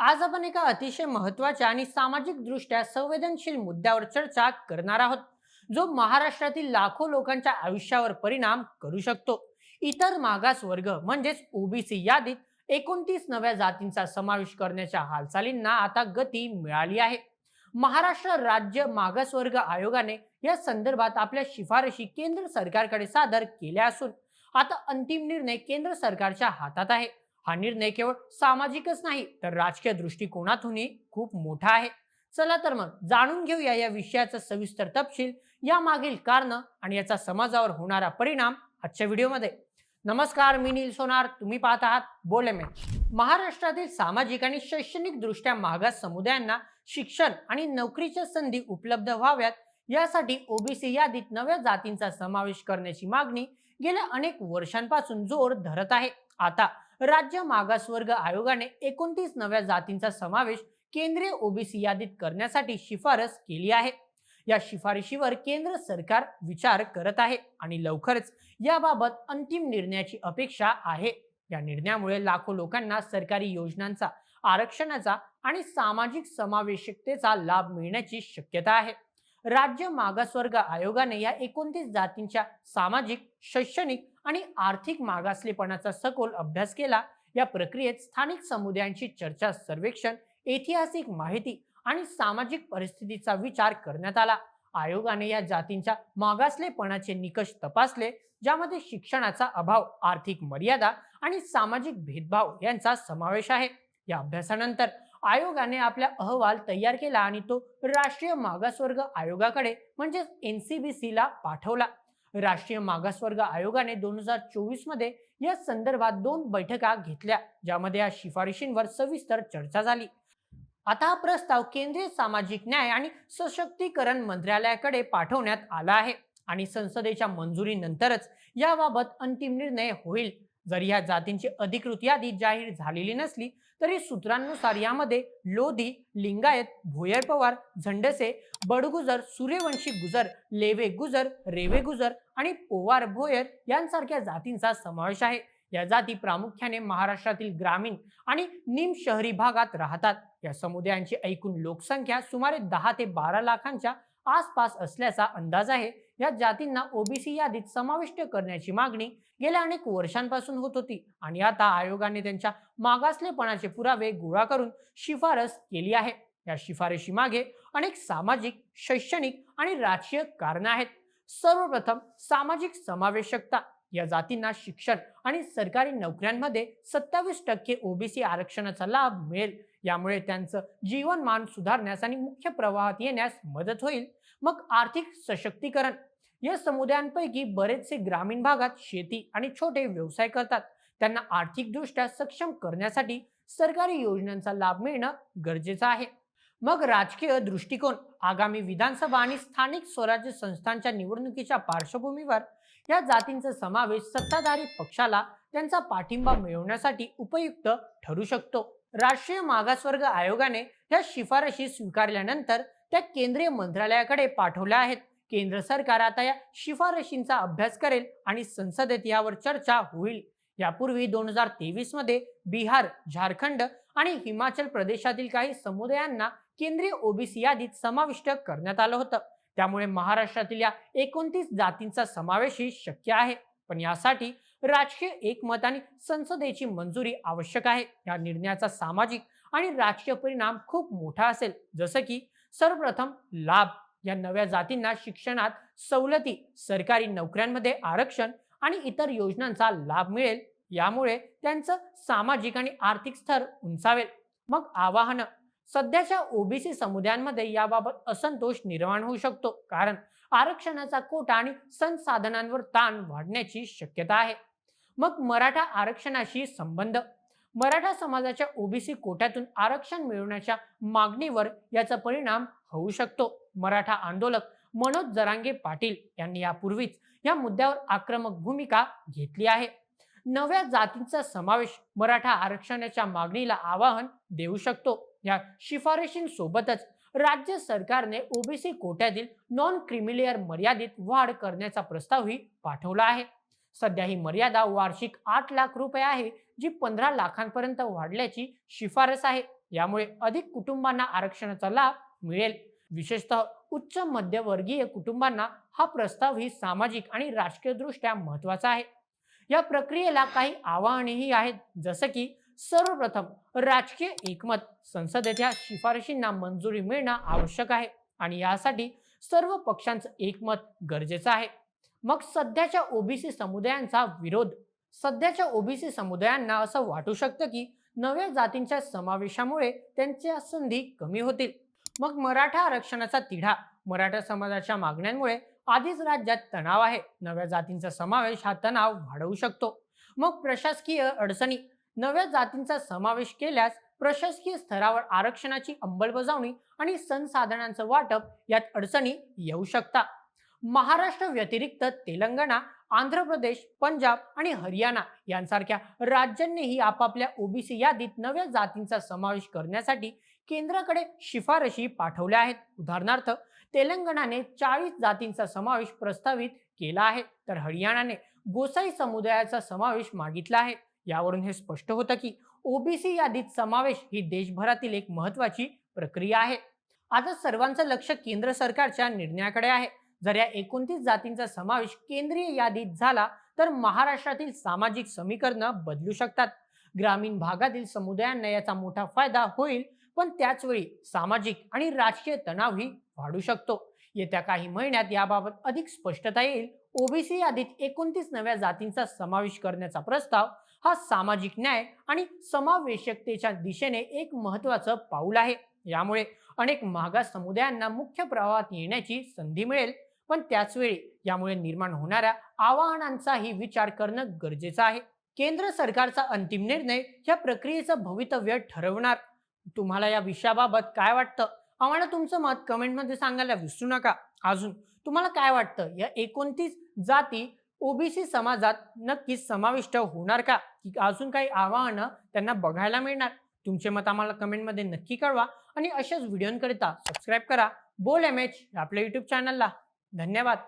आज आपण एका अतिशय महत्त्वाच्या आणि सामाजिक दृष्ट्या संवेदनशील मुद्द्यावर चर्चा करणार आहोत जो महाराष्ट्रातील लाखो लोकांच्या आयुष्यावर परिणाम करू शकतो. इतर मागास वर्ग म्हणजेच ओबीसी यादीत एकोणतीस नव्या जातींचा समावेश करण्याच्या हालचालींना आता गती मिळाली आहे. महाराष्ट्र राज्य मागासवर्ग आयोगाने या संदर्भात आपल्या शिफारशी केंद्र सरकारकडे सादर केल्या असून आता अंतिम निर्णय केंद्र सरकारच्या हातात आहे. हा निर्णय केवळ सामाजिकच नाही तर राजकीय दृष्टिकोनातूनही खूप मोठा आहे. चला तर मग जाणून घेऊया या विषयाचा सविस्तर तपशील या मागील कारण आणि याचा समाजावर होणारा परिणाम आजच्या व्हिडिओमध्ये. नमस्कार मी नील सोनार तुम्ही पाहत आहात बोले मे. महाराष्ट्रातील सामाजिक आणि शैक्षणिक दृष्ट्या मागास समुदायांना शिक्षण आणि नोकरीच्या संधी उपलब्ध व्हाव्यात यासाठी ओबीसी यादीत नव्या जातींचा समावेश करण्याची मागणी गेल्या अनेक वर्षांपासून जोर धरत आहे. आता राज्य मागासवर्ग आयोगाने एकोणतीस नव्या जातींचा समावेश केंद्रीय ओबीसी यादीत करण्यासाठी शिफारस केली आहे. या शिफारशीवर केंद्र सरकार विचार करत आहे आणि लवकरच याबाबत अंतिम निर्णयाची अपेक्षा आहे. या निर्णयामुळे लाखो लोकांना सरकारी योजनांचा आरक्षणाचा आणि सामाजिक समावेशकतेचा लाभ मिळण्याची शक्यता आहे. राज्य मागासवर्ग आयोगाने या एकोणतीस जातींच्या सामाजिक शैक्षणिक आणि आर्थिक मागासलेपणाचा सखोल अभ्यास केला या प्रक्रियेत स्थानिक समुदायांची चर्चा सर्वेक्षण ऐतिहासिक माहिती आणि सामाजिक परिस्थितीचा विचार करण्यात आला. आयोगाने या जातींच्या मागासलेपणाचे निकष तपासले ज्यामध्ये शिक्षणाचा अभाव आर्थिक मर्यादा आणि सामाजिक भेदभाव यांचा समावेश आहे. या अभ्यासानंतर आयोगाने आपला अहवाल तयार केला आणि तो राष्ट्रीय मागासवर्ग आयोगाकडे म्हणजेच एनसीबीसी ला पाठवला. राष्ट्रीय मागासवर्ग आयोगाने दोन हजार चोवीसमध्ये या संदर्भात दोन बैठका घेतल्या ज्यामध्ये या शिफारशींवर सविस्तर चर्चा झाली. आता हा प्रस्ताव केंद्रीय सामाजिक न्याय आणि सशक्तीकरण मंत्रालयाकडे पाठवण्यात आला आहे आणि संसदेच्या मंजुरीनंतरच याबाबत अंतिम निर्णय होईल. जरी या जातींची अधिकृत यादी जाहीर झालेली नसली तरी सूत्रांनुसार यामध्ये लोधी लिंगायत भोयर पवार झंडसे बडगुजर सूर्यवंशी गुजर लेवे गुजर रेवे गुजर आणि पोवार भोयर यांसारख्या जातींचा समावेश आहे. या जाती प्रामुख्याने महाराष्ट्रातील ग्रामीण आणि निम शहरी भागात राहतात. या समुदायांची एकूण लोकसंख्या सुमारे दहा ते बारा लाखांच्या आसपास असल्याचा अंदाज आहे. या जातींना ओबीसी यादीत समाविष्ट करण्याची मागणी गेल्या अनेक वर्षांपासून होत होती आणि आता आयोगाने त्यांच्या मागासलेपणाचे पुरावे गोळा करून शिफारस केली आहे. या शिफारशी मागे अनेक सामाजिक शैक्षणिक आणि राजकीय कारण आहेत. सर्वप्रथम सामाजिक समावेशकता. या जातींना शिक्षण आणि सरकारी नोकऱ्यांमध्ये सत्तावीस टक्के ओबीसी आरक्षणाचा लाभ मिळेल. यामुळे त्यांचं जीवनमान सुधारण्यास आणि मुख्य प्रवाहात येण्यास मदत होईल. मग आर्थिक सशक्तीकरण. या समुदायांपैकी बरेचसे ग्रामीण भागात शेती आणि छोटे व्यवसाय करतात. त्यांना आर्थिकदृष्ट्या सक्षम करण्यासाठी सरकारी योजनांचा लाभ मिळणं गरजेचं आहे. मग राजकीय दृष्टिकोन. आगामी विधानसभा आणि स्थानिक स्वराज्य संस्थांच्या निवडणुकीच्या पार्श्वभूमीवर या जातींचा समावेश सत्ताधारी पक्षाला त्यांचा पाठिंबा मिळवण्यासाठी उपयुक्त ठरू शकतो. राष्ट्रीय मागासवर्ग आयोगाने या शिफारशी स्वीकारल्यानंतर त्या केंद्रीय मंत्रालयाकडे पाठवल्या आहेत. केंद्र सरकार आता या शिफारशींचा अभ्यास करेल आणि संसदेत यावर चर्चा होईल. यापूर्वी दोन हजार तेवीसमध्ये बिहार झारखंड आणि हिमाचल प्रदेशातील काही समुदायांना केंद्रीय ओबीसी यादीत समाविष्ट करण्यात आलं होतं. त्यामुळे महाराष्ट्रातील या एकोणतीस जातींचा समावेशही शक्य आहे. पण यासाठी राजकीय एकमत आणि संसदेची मंजुरी आवश्यक आहे. या निर्णयाचा सामाजिक आणि राजकीय परिणाम खूप मोठा असेल. जसं की सर्वप्रथम लाभ. या नव्या जातींना शिक्षणात सवलती सरकारी नोकऱ्यांमध्ये आरक्षण आणि इतर योजनांचा लाभ मिळेल. यामुळे त्यांचं सामाजिक आणि आर्थिक स्तर उंचावेल. मग आवाहन सध्याच्या ओबीसी समुदायांमध्ये याबाबत असंतोष निर्माण होऊ शकतो. कारण आरक्षणाचा कोटा आणि संसाधनांवर ताण वाढण्याची शक्यता आहे. मग मराठा आरक्षणाशी संबंध. मराठा समाजाच्या ओबीसी कोट्यातून आरक्षण मिळवण्याच्या मागणीवर याचा परिणाम होऊ शकतो. मराठा आंदोलक मनोज जरांगे पाटील यांनी यापूर्वीच या मुद्द्यावर आक्रमक भूमिका घेतली आहे. नव्या जातींचा समावेश मराठा आरक्षणाच्या मागणीला आवाहन देऊ शकतो. या शिफारशींसोबतच राज्य सरकारने ओबीसी कोट्यातील नॉन क्रिमिलेअर मर्यादित वाढ करण्याचा प्रस्तावही पाठवला आहे. सध्या ही मर्यादा वार्षिक आठ लाख रुपये आहे जी पंधरा लाखांपर्यंत वाढल्याची शिफारस आहे. यामुळे अधिक कुटुंबांना आरक्षणाचा लाभ मिळेल. विशेषतः उच्च मध्यवर्गीय कुटुंबांना हा प्रस्ताव ही सामाजिक आणि राजकीय दृष्ट्या महत्त्वाचा आहे. या प्रक्रियेला काही आव्हानेही आहेत जसं की सर्वप्रथम राजकीय एकमत. संसदेच्या शिफारशींना मंजुरी मिळणं आवश्यक आहे आणि यासाठी सर्व पक्षांचं एकमत गरजेचं आहे. मग सध्याच्या ओबीसी समुदायांचा विरोध. सध्याच्या ओबीसी समुदायांना असं वाटू शकतं की नव्या जातींच्या समावेशामुळे त्यांच्या संधी कमी होतील. मग मराठा आरक्षणाचा तिढा. मराठा समाजाच्या मागण्यांमुळे आधीच राज्यात तणाव आहे. नव्या जातींचा समावेश हा तणाव वाढवू शकतो. मग प्रशासकीय अडचणी. नव्या जातींचा समावेश केल्यास प्रशासकीय स्तरावर आरक्षणाची अंमलबजावणी आणि संसाधनांचं वाटप यात अडचणी येऊ शकतात. महाराष्ट्र व्यतिरिक्त तेलंगणा आंध्र प्रदेश पंजाब आणि हरियाणा यांसारख्या राज्यांनीही आपापल्या ओबीसी यादीत नव्या जातींचा समावेश करण्यासाठी केंद्राकडे शिफारशी पाठवल्या आहेत. उदाहरणार्थ तेलंगणाने चाळीस जातींचा समावेश प्रस्तावित केला आहे तर हरियाणाने गोसाई समुदायाचा समावेश मागितला आहे. यावरून हे स्पष्ट होतं की ओबीसी यादीत समावेश ही देशभरातील एक महत्वाची प्रक्रिया आहे. आता सर्वांचं लक्ष केंद्र सरकारच्या निर्णयाकडे आहे. जर या एकोणतीस जातींचा समावेश केंद्रीय यादीत झाला तर महाराष्ट्रातील सामाजिक समीकरणं बदलू शकतात. ग्रामीण भागातील समुदायांना याचा मोठा फायदा होईल पण त्याचवेळी सामाजिक आणि राजकीय तणावही वाढू शकतो. येत्या काही महिन्यात याबाबत अधिक स्पष्टता येईल. ओबीसी यादीत एकोणतीस नव्या जातींचा समावेश करण्याचा प्रस्ताव हा सामाजिक न्याय आणि समावेशकतेच्या दिशेने एक महत्वाचं पाऊल आहे. यामुळे अनेक मागास समुदायांना मुख्य प्रवाहात येण्याची संधी मिळेल. पण त्याचवेळी यामुळे निर्माण होणाऱ्या आव्हानांचाही विचार करणं गरजेचं आहे. केंद्र सरकारचा अंतिम निर्णय या प्रक्रियेचं भवितव्य ठरवणार. तुम्हाला या विषयाबाबत काय वाटतं? आम्हाला तुमचं मत कमेंटमध्ये सांगायला विसरू नका. अजून तुम्हाला काय वाटतं? या एकोणतीस जाती ओबीसी समाजात नक्कीच समाविष्ट होणार का? की अजून काही आव्हानं त्यांना बघायला मिळणार? तुमचे मत आम्हाला कमेंटमध्ये नक्की कळवा आणि अशाच व्हिडिओंकरिता सबस्क्राईब करा. बोल एम एच आपल्या युट्यूब चॅनलला धन्यवाद.